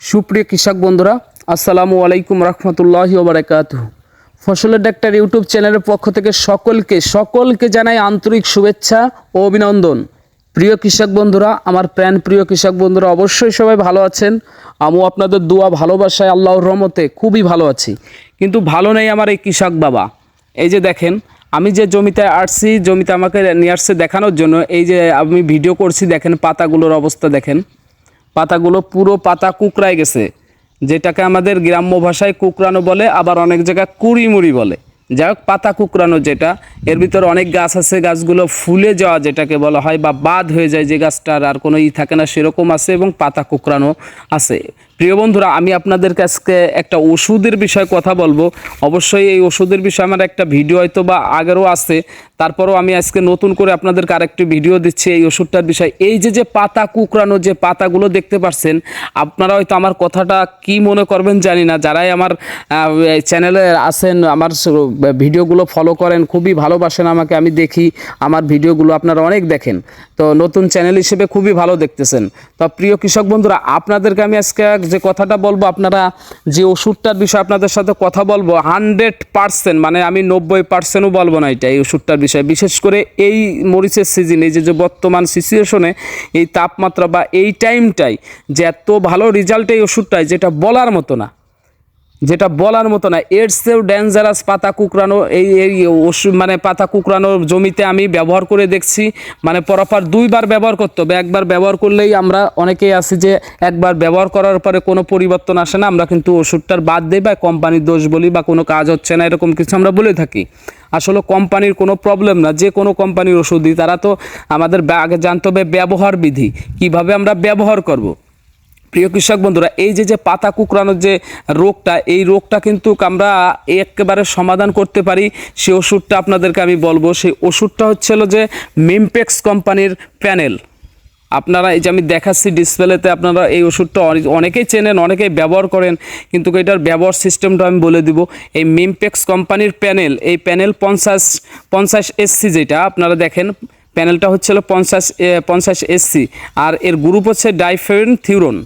সুপ্রিয় কৃষক বন্ধুরা, আসসালামু আলাইকুম রহমতুল্লাহি ওবরাকাত ফসলের ডাক্তার ইউটিউব চ্যানেলের পক্ষ থেকে সকলকে সকলকে জানাই আন্তরিক শুভেচ্ছা ও অভিনন্দন। প্রিয় কৃষক বন্ধুরা, আমার প্রাণ প্রিয় কৃষক বন্ধুরা, অবশ্যই সবাই ভালো আছেন। আমিও আপনাদের দোয়া, ভালোবাসায়, আল্লাহর রহমতে খুবই ভালো আছি। কিন্তু ভালো নেই আমার এই কৃষক বাবা। এই যে দেখেন, আমি যে জমিতে আসছি, জমিতে আমাকে নিয়ে আসছে দেখানোর জন্য, এই যে আমি ভিডিও করছি, দেখেন পাতাগুলোর অবস্থা দেখেন। পাতাগুলো পুরো পাতা কুকড়ায় গেছে। যেটাকে আমাদের গ্রাম্য ভাষায় কুকরানো বলে, আবার অনেক জায়গায় কুড়িমুড়ি বলে। যাই হোক, পাতা কুকরানো যেটা, এর ভিতরে অনেক গাছ আছে, গাছগুলো ফুলে যাওয়া যেটাকে বলা হয়, বা বাদ হয়ে যায় যে গাছটার, আর কোনো ই থাকে না, সেরকম আছে এবং পাতা কুকরানো আছে। প্রিয় বন্ধুরা, আমি আপনাদের কাছে একটা ওষুধের বিষয়ে কথা বলব। অবশ্যই এই ওষুধের বিষয়ে আমার একটা ভিডিও হয়তো বা আগেরও আছে। তারপরও আমি আজকে নতুন করে আপনাদেরকে আরেকটি ভিডিও দিচ্ছি এই ওষুধটার বিষয়ে। এই যে যে পাতা কুকরানো যে পাতাগুলো দেখতে পাচ্ছেন আপনারা হয়তো আমার কথাটা কি মনে করবেন জানি না। যারাই আমার চ্যানেলে আছেন, আমার ভিডিওগুলো ফলো করেন, খুবই ভালোবাসেন আমাকে, আমি দেখি আমার ভিডিওগুলো আপনারা অনেক দেখেন। তো নতুন চ্যানেল হিসেবে খুবই ভালো দেখতেছেন। তো প্রিয় কৃষক বন্ধুরা, আপনাদেরকে আমি আজকে যে কথাটা বলব, আপনারা যে ওষুধটার বিষয়ে আপনাদের সাথে কথা বলব হান্ড্রেড পার্সেন্ট মানে আমি নব্বই পার্সেন্টও বলব না এটা, এই ওষুধটার বিষয়ে। বিশেষ করে এই মরিচের সিজন এই যে যে বর্তমান সিচুয়েশনে এই তাপমাত্রা বা এই টাইমটাই যে এত ভালো রেজাল্ট এই ওষুধটাই, যেটা বলার মতো না। যেটা বলার মতো না, এর চেয়েও ডেঞ্জারাস পাতা কুকরানো এই এই ওষুধ মানে পাতা কুকরানো জমিতে আমি ব্যবহার করে দেখছি মানে পরপর দুইবার ব্যবহার করতে হবে, একবার ব্যবহার করলেই আমরা অনেকেই আছি যে একবার ব্যবহার করার পরে কোনো পরিবর্তন আসে না, আমরা কিন্তু ওষুধটার বাদ দিই বা কোম্পানির দোষ বলি বা কোনো কাজ হচ্ছে না, এরকম কিছু আমরা বলে থাকি আসলে কোম্পানির কোনো প্রবলেম না, যে কোনো কোম্পানির ওষুধই, তারা তো আমাদের আগে জানতে হবে ব্যবহার বিধি, কীভাবে আমরা ব্যবহার করব। প্রিয় কৃষক বন্ধুরা, এই যে যে পাতা কুকরানোর যে রোগটা, এই রোগটা কিন্তু আমরা একেবারে সমাধান করতে পারি। সেই ওষুধটা আপনাদেরকে আমি বলব, সেই ওষুধটা হচ্ছে হলো যে মিমপেক্স কোম্পানির প্যানেল। আপনারা এই যে আমি দেখাচ্ছি ডিসপ্লেতে, আপনারা এই ওষুধটা অনে- অনেকেই চেনেন, অনেকেই ব্যবহার করেন, কিন্তু এটার ব্যবহার সিস্টেমটা আমি বলে দিব। এই মিমপেক্স কোম্পানির প্যানেল, এই প্যানেল পঞ্চাশ পঞ্চাশ এসসি যেটা, আপনারা দেখেন, প্যানেলটা হচ্ছে হলো পঞ্চাশ পঞ্চাশ এসসি আর এর গ্রুপ হচ্ছে ডাইফেন থিউরন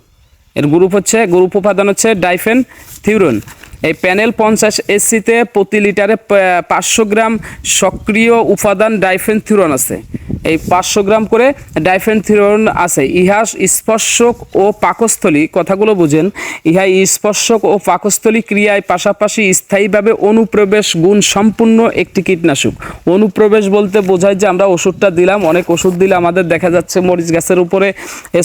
এর গ্রুপ হচ্ছে গ্রুপ উপাদান হচ্ছে ডাইফেন থিউরন এই প্যানেল পঞ্চাশ এসিতে প্রতি লিটারে পাঁচশো গ্রাম সক্রিয় উপাদান ডাইফেন থিউরন আছে। এই পাঁচশো গ্রাম করে ডাইফেন থিউরন আছে। ইহা স্পর্শক ও পাকস্থলী কথাগুলো বুঝেন। ইহা স্পর্শক ও পাকস্থলী ক্রিয়ায় পাশাপাশি স্থায়ীভাবে অনুপ্রবেশ গুণ সম্পূর্ণ একটি কীটনাশক। অনুপ্রবেশ বলতে বোঝায় যে আমরা ওষুধটা দিলাম অনেক ওষুধ দিলে আমাদের দেখা যাচ্ছে মরিচ গাছের উপরে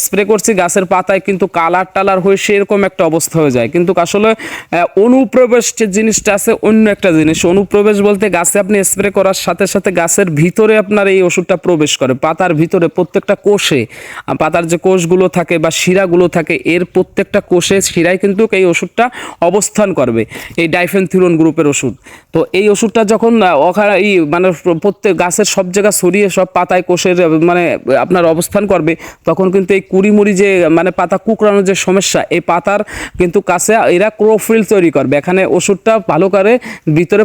স্প্রে করছি গাছের পাতায় কিন্তু কালার টালার হয়ে সেরকম একটা অবস্থা হয়ে যায়। কিন্তু আসলে আহ, অনুপ্রবেশ যে জিনিসটা আছে অন্য একটা জিনিস। অনুপ্রবেশ বলতে গাছে আপনি স্প্রে করার সাথে সাথে গাছের ভিতরে আপনার এই ওষুধটা প্রবেশ করে, পাতার ভিতরে প্রত্যেকটা কোষে। পাতার যে কোষগুলো থাকে বা শিরাগুলো থাকে, এর প্রত্যেকটা কোষে শিরায় কিন্তু এই ওষুধটা অবস্থান করবে, এই ডাইফেনথিরন গ্রুপের ওষুধ। তো এই ওষুধটা যখন ওখানে এই মানে প্রত্যেক গাছের সব জায়গা ছড়িয়ে সব পাতায় কোষের মানে আপনার অবস্থান করবে, তখন কিন্তু এই কুড়িমুড়ি যে মানে পাতা কুকড়ানোর যে সমস্যা, এই পাতার কিন্তু কাছে এরা ক্রোফিল তৈরি করবে। এখানে ওষুধটা ভালো করে ভিতরে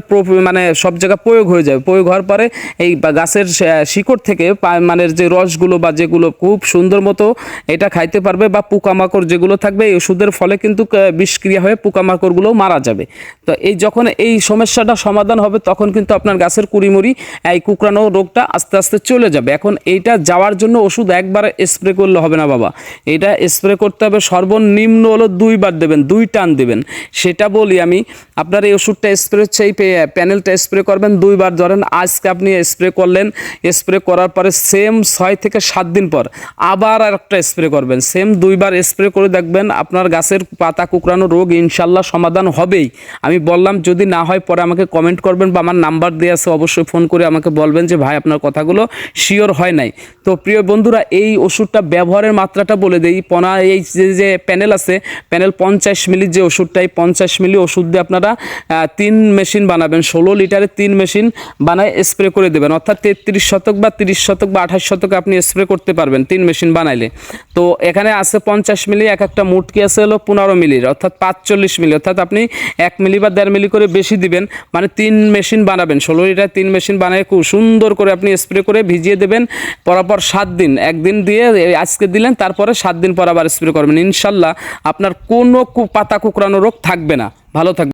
মানে সব জায়গায় প্রয়োগ হয়ে যাবে। প্রয়োগ হওয়ার পরে এই গাছের শিকড় থেকে মানে যে রসগুলো বা যেগুলো খুব সুন্দর মতো এটা খাইতে পারবে বা পোকামাকড় যেগুলো থাকবে, এই ওষুধের ফলে কিন্তু বিষক্রিয়া হয়ে পোকামাকড়গুলোও মারা যাবে। তো এই যখন এই সমস্যাটা সমাধান হবে, তখন কিন্তু আপনার গাছের কুড়িমুড়ি, এই কুকরানো রোগটা আস্তে আস্তে চলে যাবে। এখন এইটা যাওয়ার জন্য ওষুধ একবার স্প্রে করলে হবে না বাবা। এটা স্প্রে করতে হবে সর্বনিম্ন হলো দুইবার দেবেন, দুই টান দেবেন। সেটা বলি আমি আপনার এই ওষুধটা স্প্রে পে- প্যানেলটা স্প্রে করবেন, দুইবার ধরেন আজকে আপনি স্প্রে করলেন স্প্রে করার পরে সেম ছয় থেকে সাত দিন পর আবার একটা স্প্রে করবেন। সেম দুইবার স্প্রে করে দেখবেন আপনার গাছের পাতা কুকরানো রোগ ইনশাল্লাহ সমাধান হবেই। আমি বললাম, যদি না হয় পরে আমাকে কমেন্ট করবেন বা আমার নাম্বার দিয়ে আছে, অবশ্যই ফোন করে আমাকে বলবেন যে, ভাই, আপনার কথাগুলো শিওর হয় নাই। তো প্রিয় বন্ধুরা, এই ওষুধটা ব্যবহারের মাত্রাটা বলে দেই। পনা এই যে প্যানেল আছে প্যানেল পঞ্চাশ মিলির যে ওষুধটা, এই পঞ্চাশ মিলি ওষুধ দিয়ে আপনারা তিন মেশিন বানাবেন, ষোলো লিটারে তিন মেশিন বানায় স্প্রে করে দেবেন। অর্থাৎ তেত্রিশ শতক বা তিরিশ শতক বা আঠাশ শতক আপনি স্প্রে করতে পারবেন তিন মেশিন বানাইলে। তো এখানে আছে পঞ্চাশ মিলি, এক একটা মুটকি আছে হলো পনেরো মিলির অর্থাৎ পাঁচচল্লিশ মিলি। অর্থাৎ আপনি এক মিলি বা দেড় মিলি করে বেশি দিবেন মানে তিন মেশিন বানাবেন। ষোলো লিটার তিন মেশিন বানায় খুব সুন্দর করে আপনি স্প্রে করে ভিজিয়ে দেবেন পরাপর সাত দিন। একদিন দিয়ে আজকে দিলেন, তারপরে সাত দিন পর আবার স্প্রে করবেন। ইনশাল্লাহ আপনার কোনো পাতা কুকরানো রোগ থাকবে না। ভালো থাকবে